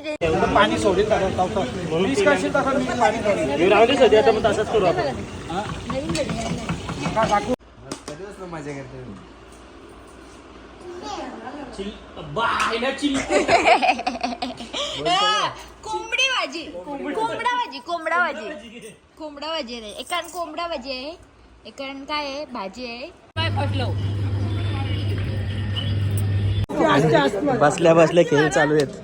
दे पाणी सोडेल सध्या आता मग तसंच करू आपण कोंबडी भाजी. कोंबडा भाजी कोंबडा भाजी कोंबडा भाजी नाही. एकान कोंबडा भाजी आहे. एकान काय आहे? भाजी आहे. बसल्या बसल्या खेळ चालू आहेत.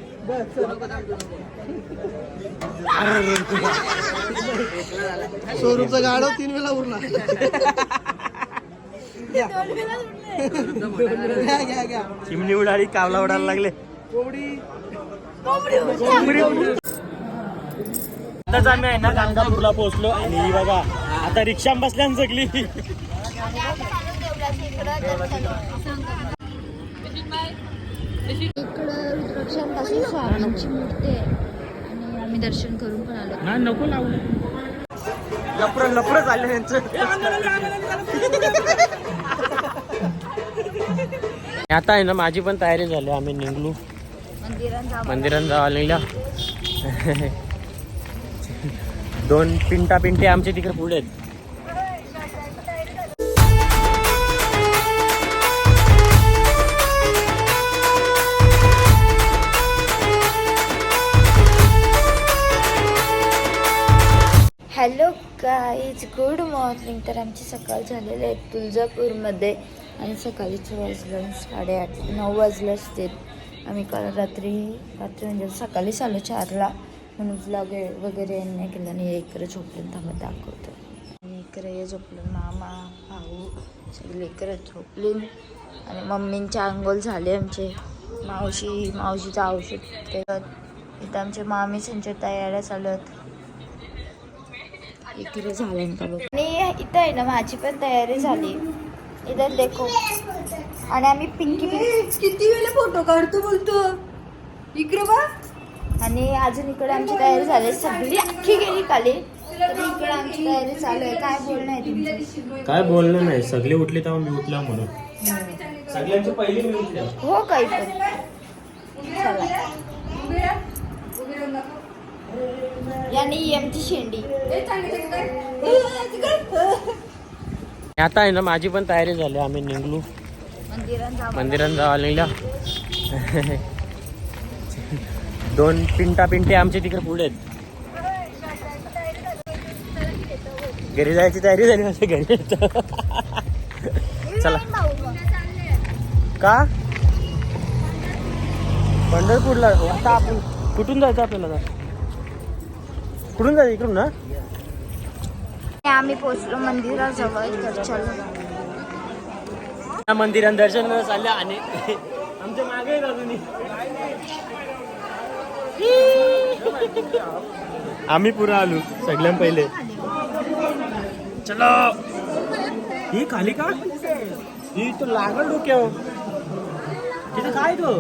स्वरूपचा गाडव तीन वेळा उरला. चिमणी उडाली कावला उडायला लागले. कोंबडी. आताच आम्ही आहे ना गाणगापूरला पोहोचलो आणि ही बघा आता रिक्षा बसल्यान सगळी इकडं रुद्राक्षांपासून स्वामींची मूर्ती आहे. आणि आम्ही दर्शन करून पण आलो. ना नको लावू. लपर लपर झालं यांचं. आता आहे ना माझी पण तयारी झाली आम्ही निघलो. मंदिरात जावा निघल्या दोन पिंटा पिंटे आमचे तिकडे पुढे आहेत. गाईज गुड मॉर्निंग तर आमची सकाळ झालेली आहे तुळजापूरमध्ये. आणि सकाळीचं वाजलं साडेआठ नऊ वाजले असतील. आम्ही काल रात्री रात्री म्हणजे सकाळीच आलो चारला म्हणून ब्लॉग वगैरे नाही केलं आणि इकडे झोपलं थांबा दाखवतो. आणि इकडे हे झोपलं. मामा भाऊ सगळे इकडे झोपले आणि मम्मींचे आंघोळ झाले आमचे. मावशी मावशीचं औषध ते इथं आमचे मामी त्यांच्या तयाऱ्या चालू आहेत. इकडे झालं का बघ. आणि इथं आहे ना माझी पण तयारी झाली. इथं देखो. आणि आम्ही पिंकी पिंकी किती वेळा फोटो काढतो बोलतो? इकडे बा आणि अजून इकडे आमची तयारी झाली सगळी अख्खी गेली खाली. तर इकडे आमची तयारी चालू आहे. काय बोलणं आहे तुमचं? काय बोलणं नाही. सगळे उठले तेव्हा मी उठला म्हणून. सगळ्यांची पहिली मी उठल्या हो काही पण. चला. याने ही आमची शेंडी. आता आहे ना माझी पण तयारी झाली आम्ही निघलो. मंदिरात जावा निघल्या दोन पिंटा पिंटे आमचे तिकडे पुढे आहेत. घरी जायची तयारी झाली माझ्या घरी. चला. का? पंढरपूरला आता आपण कुठून जायचं आपल्याला? कुठून जायचं? इकडून ना? आम्ही पोहोचलो मंदिराजवळ चलो या मंदिरात दर्शन चालले आणि आमच्या मागे. आम्ही पुरा आलो सगळ्यां पहिले. चलो. ही खाली का? ही तो लागल डोक्यावर. तिथं काय तो?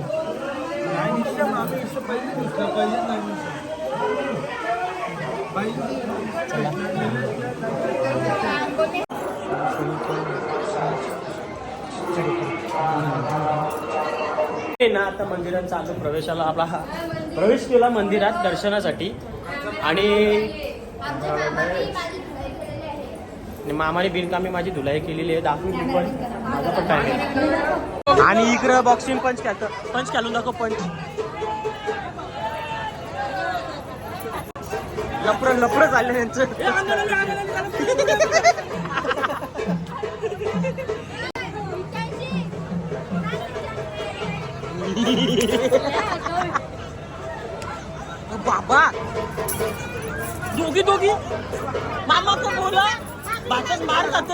ना आता मंदिरात चालू प्रवेशाला आपला हा प्रवेश केला मंदिरात दर्शनासाठी. आणि मामाने बिनकामी माझी धुलाई केलेली आहे. दाखवून मी पण. माझा पण टाइम आणि इकडं बॉक्सिंग पंच खेळतं. पंच खेळून दाखव पंच लपर लपर चाललं यांचं. बाबा. दोघी दोघी. मामा को बोला भाषण मार खात.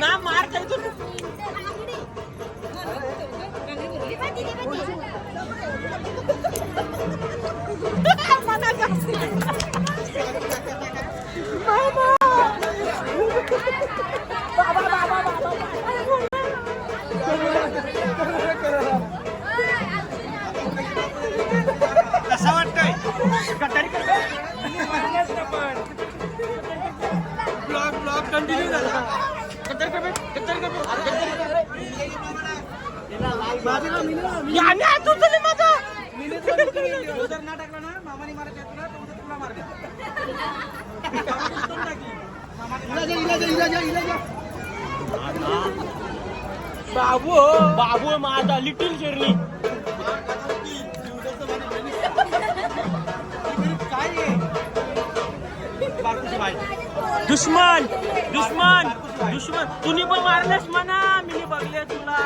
ना मार बाबू बाबू माझा लिटिल शेरली. दुश्मन दुश्मन दुश्मन. तुम्ही पण मारलेस म्हणा मी बघले तुला.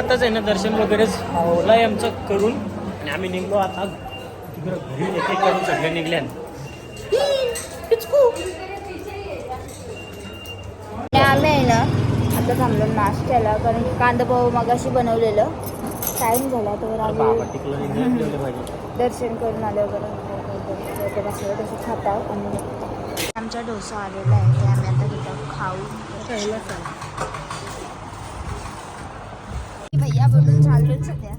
आताच आहे ना दर्शन वगैरेच होलंय आमचं करून आणि आम्ही निघलो आता तिकडं घरी एक एक करून सगळे निघले आणि आम्ही आहे ना आता थांबलो नाश्त्याला कारण की कांदा पोहा मगाशी बनवलेलं टाईम झाला तर आम्ही दर्शन करून आल्यावर बसलं तसं खाता आणि आमचा डोसा आलेला आहे ते आम्ही आता तिथं खाऊ भैया बोलून चाललोच सध्या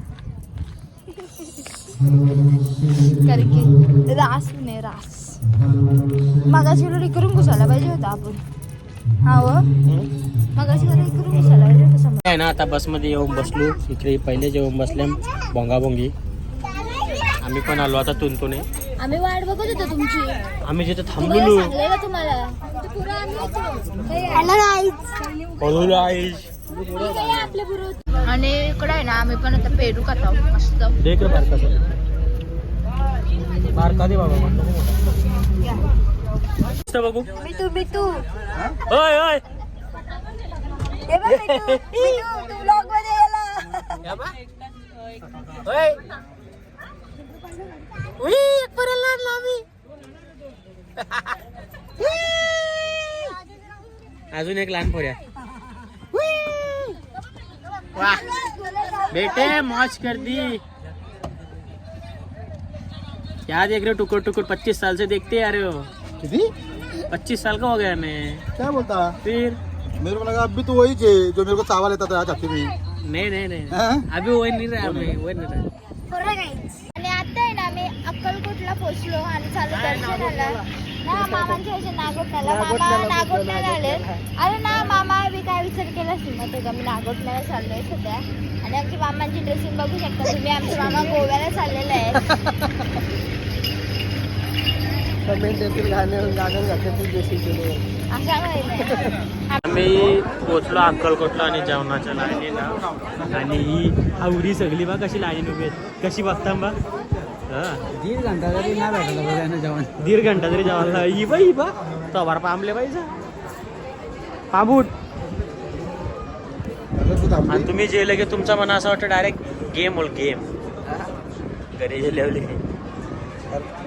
कारण की रास नाही रास. मगाशी इकडून घुसायला पाहिजे होता आपण. हा व? मगाशी इकडून घुसायला पाहिजे होतं आहे ना आता बसमध्ये येऊन बसलो. इकडे पहिले जेवून बसले भोंगाभोंगी. आम्ही पण आलो आता तुंतुने आम्ही वाट बघत होतो तुमची. आम्ही जिथे थांबलेलो. सांगलेलं तुम्हाला. हॅलो बरोबर आणि इकडे आहे ना आम्ही पण आता पेरू खातो मस्त. देख बारका बारका दे बाबा मस्त बघू. मिठू मिठू ओय ओय. हे बघ मिठू मिठू तू ब्लॉगमध्ये गेला ओय. उई, एक पोराला. अजून एक लहान पोऱ्या वाह। बेटे मौज कर दी। क्या देख रहे हो? टुकुर टुकुर पच्चीस साल से देखते आ रहे हो। पच्चीस साल का हो गया मैं क्या बोलता? फिर? मेरे को लगा अभी तो वही थे जो मेरे को चावा लेता था चाहते में नहीं नहीं नहीं। हाँ? अभी वही नहीं रहा मैं वही नहीं रहा आणि आता आहे ना आम्ही अक्कलकोटला पोहोचलो आणि चालू दर्शनाला ना। मामांच्या मामा अरे ना मामा तर मी सध्या. आणि आमची मामांची ड्रेसिंग बघू शकता तुम्ही. आमचे मामा गोव्याला चाललेले अशा माहिती आम्ही पोचलो अक्कलकोटला आणि जेवणाच्या लाईनीला. आणि ही आवरी सगळी बा कशी लाईन उभी आहेत कशी बघता बा हा. दीड घंटा तरी नाही भेटला जेवण. दीड घंटा तरी जेवायला ही बा ही बा तवार पांबले पाहिजे पाबूट आणि तुम्ही जेवले की तुमचा मना असं वाटतं डायरेक्ट गेम होल गेम घरी जेवले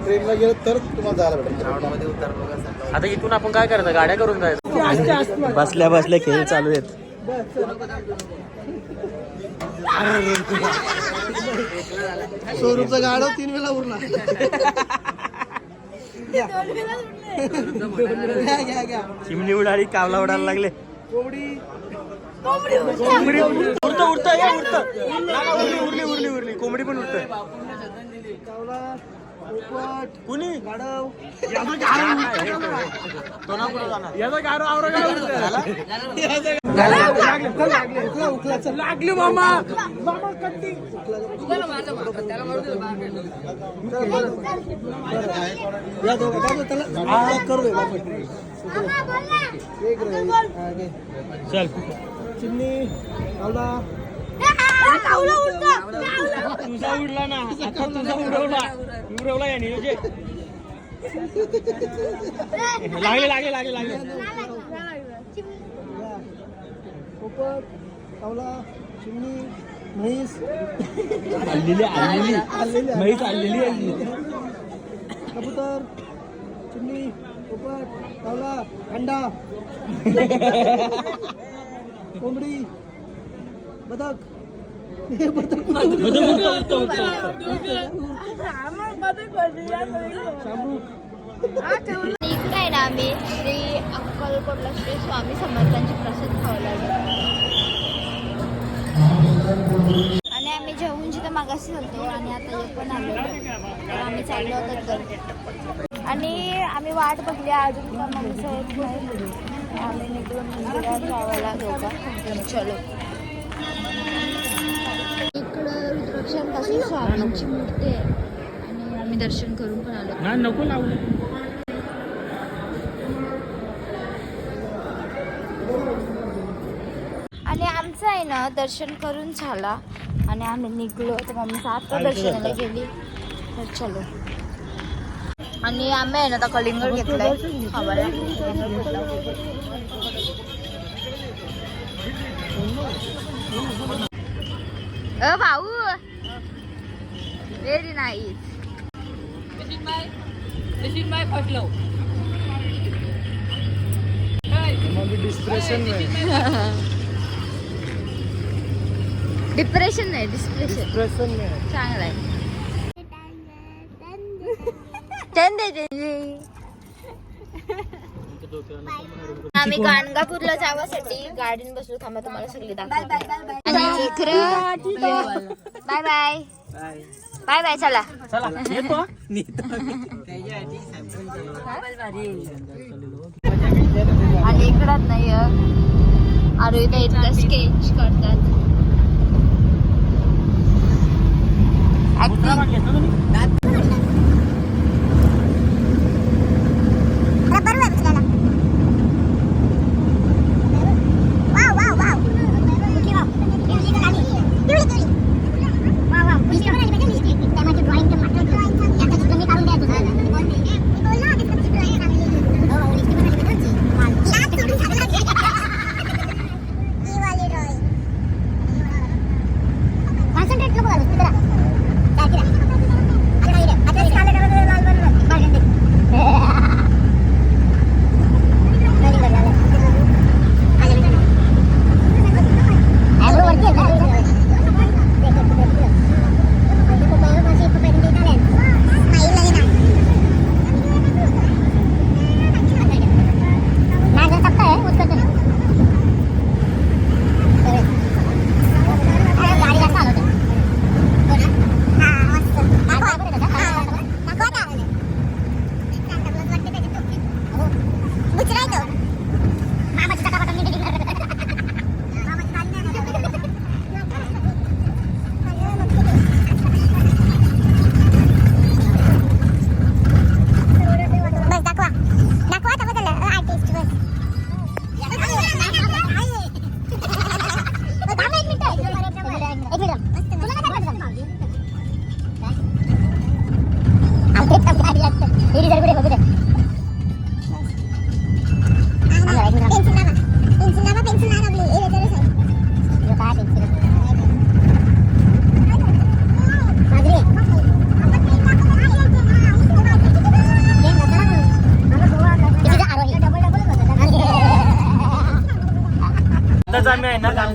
ट्रेनला गेलं तर तुम्हाला जायला भेटेल. आता इथून आपण काय करतो? गाड्या करून जायचं. बसल्या बसल्या खेळ चालू आहेत. शोरूमचा गाडव तीन वेळा उरला. चिमणी उडाली कावला उडायला लागले. कोंबडी उडत. उडत. या उडत. उरली उरली उरली उरली कोंबडी पण उडत. कुणी? लागली मामा. त्याला हा, करू. चल. चिमणी कावला तुझा उडला ना. आता तुझा उडवला. उडवला या नियोजे लागले लागले लागले लागले. पोपट कावला चिमणी म्हैस. आलेली आलेली. म्हैस आलेली आहे. कबूतर चिमणी पोपट कावला अंडा. कोंबडी बदक हे इकडे आहे ना आम्ही श्री अक्कलकोटला श्री स्वामी समर्थांची प्रसाद खावला आणि आम्ही जेवून जिथं मागाशी होतो आणि आता एक पण आलो. तर आम्ही चाललो होतो तर आणि आम्ही वाट बघली अजून आम्ही निघून मंदिरात जावायला दोघा. चलो. इकडं रुद्राक्षांपासून स्वामींची मूर्ती आहे. आणि आम्ही दर्शन करून पण आलो. नको लावू. आणि आमचं आहे ना दर्शन करून झाला. आणि आम्ही निघलो. तर मम्मीचं आता दर्शनाला गेली. तर चलो. आणि आम्ही आहे ना आता कलिंगड घेतलाय. खावायला अ भाऊ. व्हेरी नाईस डिस्प्रेशन नाही डिप्रेशन नाही डिस्प्रेशन चांगला आहे. चंदे. चंदे. आम्ही गाणगापूरला जावासाठी गाडीन बसलो. थांबा तुम्हाला सगळी दाखवतो. Bye bye. बाय बाय चला. आणि इकडं नाही अरे इथं इथलं स्केच करतात. Acting.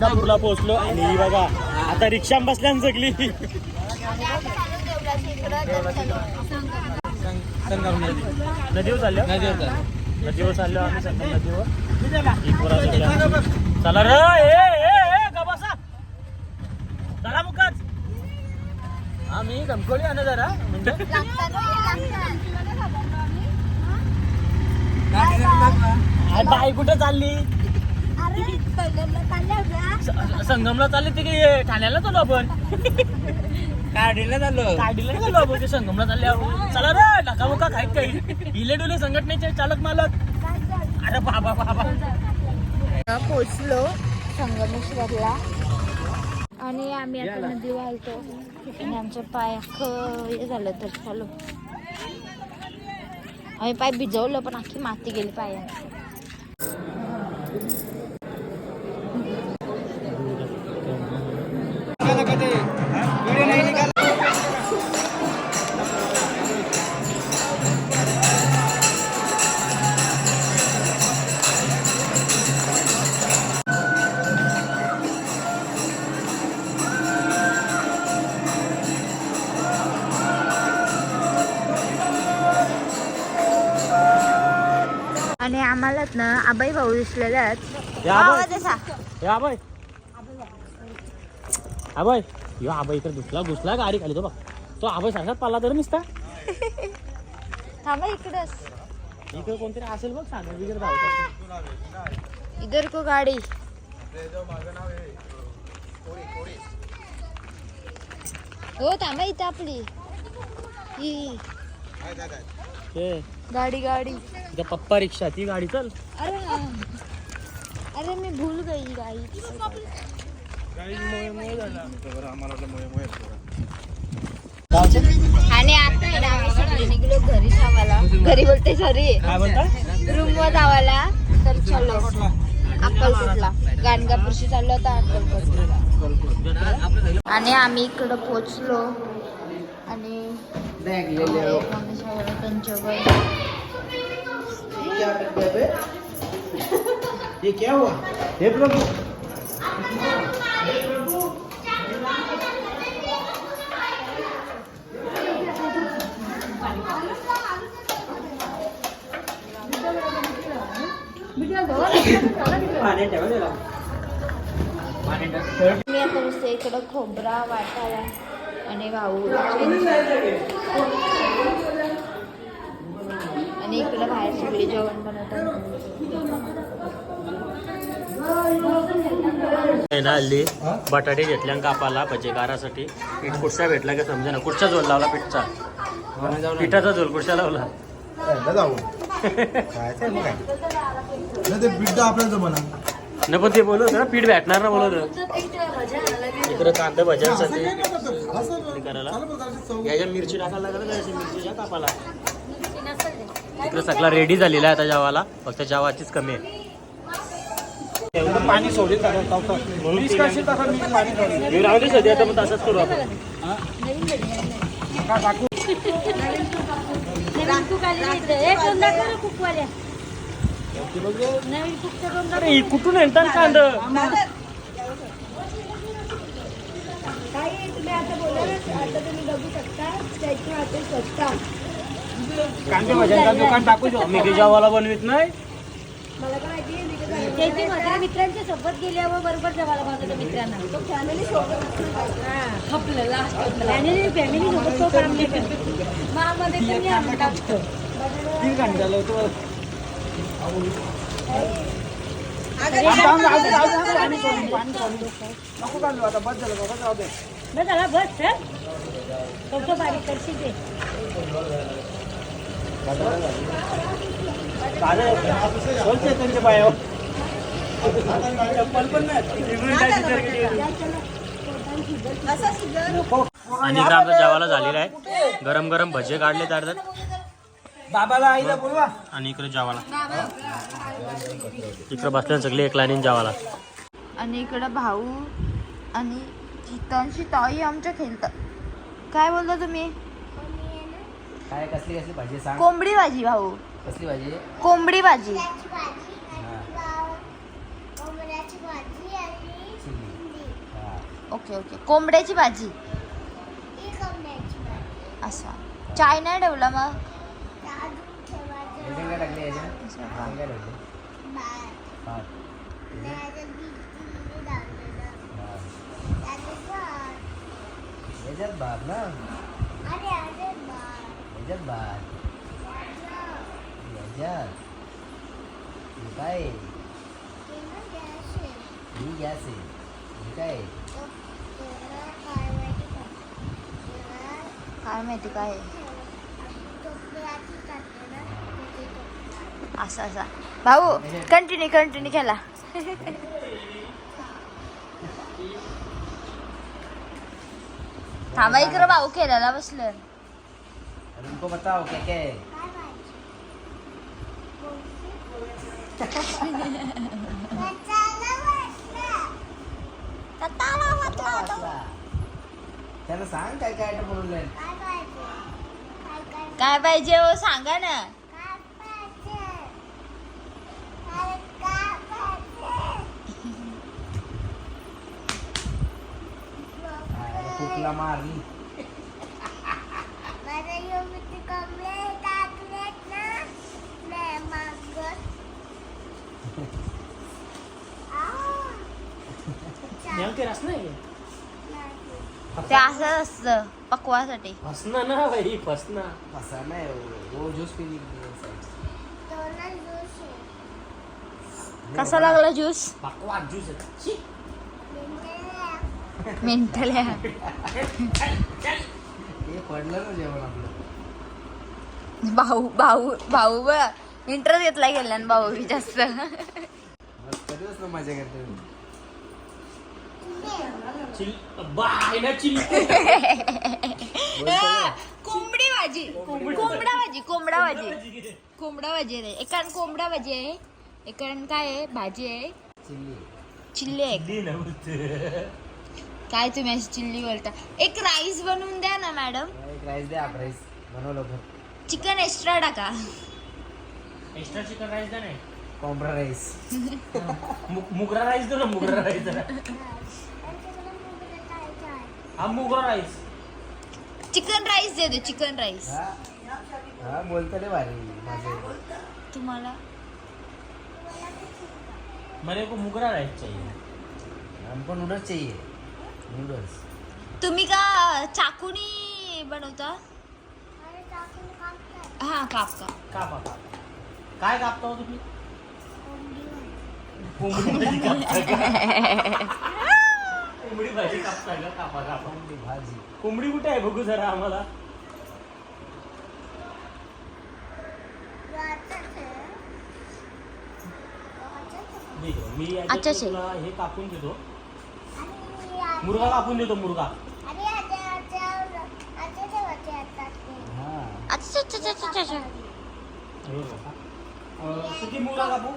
गाणगापूरला पोहोचलो आणि ही बघा आता रिक्षा बसल्या जगली. नदीवर चाललो? नदीवर चाललो आम्ही सकाळ नदीवर. चला र चला मुकाच. आम्ही गमकोली आणा जरा म्हणजे. बाई कुठे चालली? संगमला चालली ती की ठाण्याला चालू आपण? काडीला चाललो काडीला चाललो आपण ते संगमला चालले आहोत. चला रे ढका मुका खाईत काही. इले डुले संघटनेचे चालक मालक. अरे बाबा बाबा. पोचलो संगमेश्वरला. आणि आम्ही आता नदी वाहतो. आणि आमच्या पाय अख्खं हे झालं तर चालू आम्ही पाय भिजवलं पण अख्खी माती गेली पाया आम्हाला ना आबाई भाऊ दिसलेले आहेत. आबाई. आवाज असा. या आबाई. आबाई. यो आबाई इकडे घुसला घुसला गाडी खाली. तो बघ. तो आबाई सांगत पाला तर नुसता. थांबा इकडंच. इकडे कोणतरी असेल बघ सांगा धावतात. इधर को गाडी. हो थांबा इथं आपली. ही. गाडी गाडी. इथं पप्पा रिक्षा ती गाडी चल. अरे हाँ. अरे मी भूल गई गाडी आणि आता आहे ना आम्ही सगळे निघलो घरी जावाला घरी बोलते सॉरी काय बोलता? रूम वर जावाला तर चलो. अक्कलकोटला. गाणगापूरशी चाललो होता अक्कलकोटला. आणि आम्ही इकडं पोचलो. मम्मी सगळं त्यांच्यावर ये क्या हुआ हे प्रभु मी आता नुसतं इकडं खोबरा वाटायला आणि भाऊ आणि इकडं बाहेर सगळी जेवण बनवतात बटाटे घेतल्या आणि कापाला भजेकारासाठी पीठ कुठचा भेटला का समजा ना कुठचा झोल लावला पीठचा. पिठाचा झोल कुठचा लावला? जाऊ काय ते आपल्याला न पण ते बोलत ना पीठ भेटणार ना बोलत. इकडं कांदा भज्यांसाठी करायला. याच्या मिरची टाकायला लागलं का याच्या मिरचीच्या कापाला? इकडं सगळा रेडी झालेला आहे आता जेवाला फक्त जेवाचीच कमी आहे. पाणी सोडेल मी राहू दे सध्या आता मग तसंच करू आपण. अरे कुठून येतात कांदा कांदे भज्यांचा दुकान टाकू शकतो मी काही जेवाला बनवित नाही. त्याची माझ्या मित्रांच्या सोबत गेल्यावर बरोबर जवाला बनवतो मित्रांना. तो फॅमिली सोबत फॅमिली फॅमिली सोबत तो काम नाही करत. मामध्ये पण आम्ही टाकतो. तीन घंटे झाले होतो पाणी सोडून पाणी सोडून नको काढलो आता बस झालं बाबा जाऊ दे बस झाला बस सर तो बारीक करशील ते बोलते त्यांच्या बायावर चप्पल पण झालेलं आहे. गरम गरम भजे काढले तर बाबाला आईला बोलवा. आणि इकडे जेवाला. इकडे बसल्या सगळे एक लाईनीन जेवाला. आणि इकडं भाऊ आणि चितनशी ताई आमच्या खेळतात. काय बोलता तुम्ही? काय कसली कसली भाजी सांग. कोंबडी भाजी भाऊ. कसली भाजी? कोंबडी भाजी. Okay okay. कोंबड्याची भाजी. असा. चाय नाही ठेवला मग? याच्यात काय टाकले याच्यात असं याच्यात काय टाकले भात हा. याच्यात भात ना याच्यात भात याच्यात हे काय आहे? ही गॅस आहे हे काय आहे? काय माहिती काय आहे. असा असा. भाऊ कंटिन्यू कंटिन्यू केला थांबा इकडं भाऊ केलेला बसलं इनको बताओ क्या क्या है? त्याला सांग काय काय पाहिजे हो सांगा ना. तुला मारली. ते असं असत पकवासाठी. कसा लागला ज्यूस पकवा ज्यूस आहे मेंटल हे पडलं ना जेवण आपलं भाऊ भाऊ भाऊ इंटरेस्ट घेतला गेला ना भाऊ बी जास्त. मस्त दिवस ना मजा करते चिल कोंबडी भाजी. कोंबडा भाजी कोंबडा भाजी कोंबडा भाजी रे. एकान कोंबडा भाजी आहे. एकान काय आहे? भाजी आहे. चिल्ली चिल्ली आहे. काय तुम्ही अशी चिल्ली बोलता? एक राईस बनवून द्या ना मॅडम एक राईस द्या आप राईस बनवलं लवकर. चिकन एक्स्ट्रा टाका. एक्स्ट्रा चिकन राईस द्या नाही. कोंबडा राईस मु- मुगरा राईस दे ना मुगरा राईस जरा. हा मुगरा राईस चिकन राईस दे दो चिकन राईस हा हा बोलतो रे भारी माझे. तुम्हाला? मेरे को मुगरा राईस चाहिए. हमको नूडल्स चाहिए. नूडल्स तुम्ही का चाकूनी बनवता? हा काप का कापा कापा काय कापता हो तुम्ही? कोंबडी भाजी. कापता का? कोंबडी भाजी कापता का? कापा कापा कोंबडी भाजी. कोंबडी कुठे आहे बघू जरा आम्हाला. ठीक आहे. मी याच्यात अच्छा. तुला हे कापून देतो मुर्गा कापून देतो मुर्गा. अच्छा अच्छा अच्छा अच्छा अच्छा बघा. अं, किती मुर्गा कापू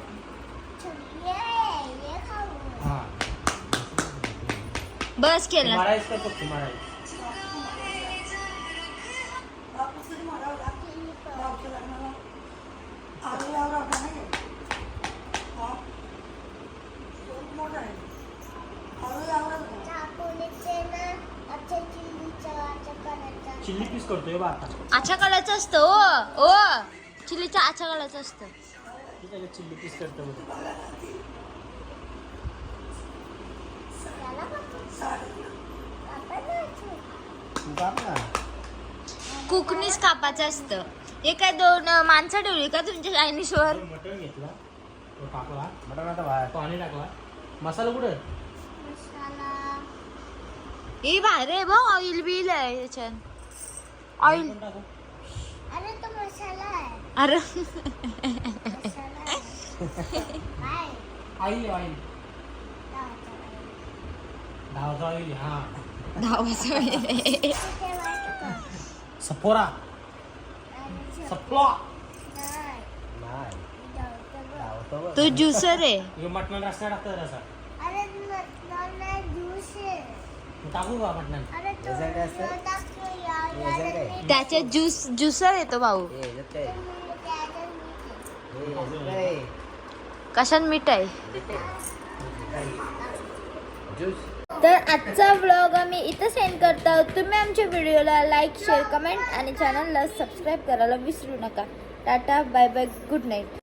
हा बस केलं. मारायच का फक्त मारायच? चिल्ली पीस करतोय बा आता. आछा कलरचं असतं ओ ओ चिलीच्या आछा कलरचं असतं. ठीक आहे चिल्ली पीस करतो काप ना कुकनीच कापाचं असतं. हे काय दोन माणसं ठेवली का तुमच्या चायनीजवर मटण घेतला. तो टाकला. मटण आता भात पाणी टाकला. मसाला कुठे हे भारी आहे बघ ऑइल बिल आहे याच्यात. ऑइल अरे तो मसाला आहे अरे ऑइल ऑइल? धावचा ऑइल हा. धावाचं का? सफोरा आणि ते- ज्युसर आहे. हे मटण रस्ता टाकतात रसा अरे नाही ज्यूस आहे. टाकू का मटण? अरे तो याच्यात काय असतं? तो टाकतो या- याच्यात याच्यात काय? मीठ त्याच्यात ज्यूस ज्युसर येतो भाऊ? कशात मीठ. आहे तर आजचा व्लॉग आम्ही इथं सेंड करत आहोत. तुम्ही आमच्या व्हिडिओला लाईक शेअर कमेंट आणि चॅनलला सबस्क्राईब करायला विसरू नका. Tata bye bye good night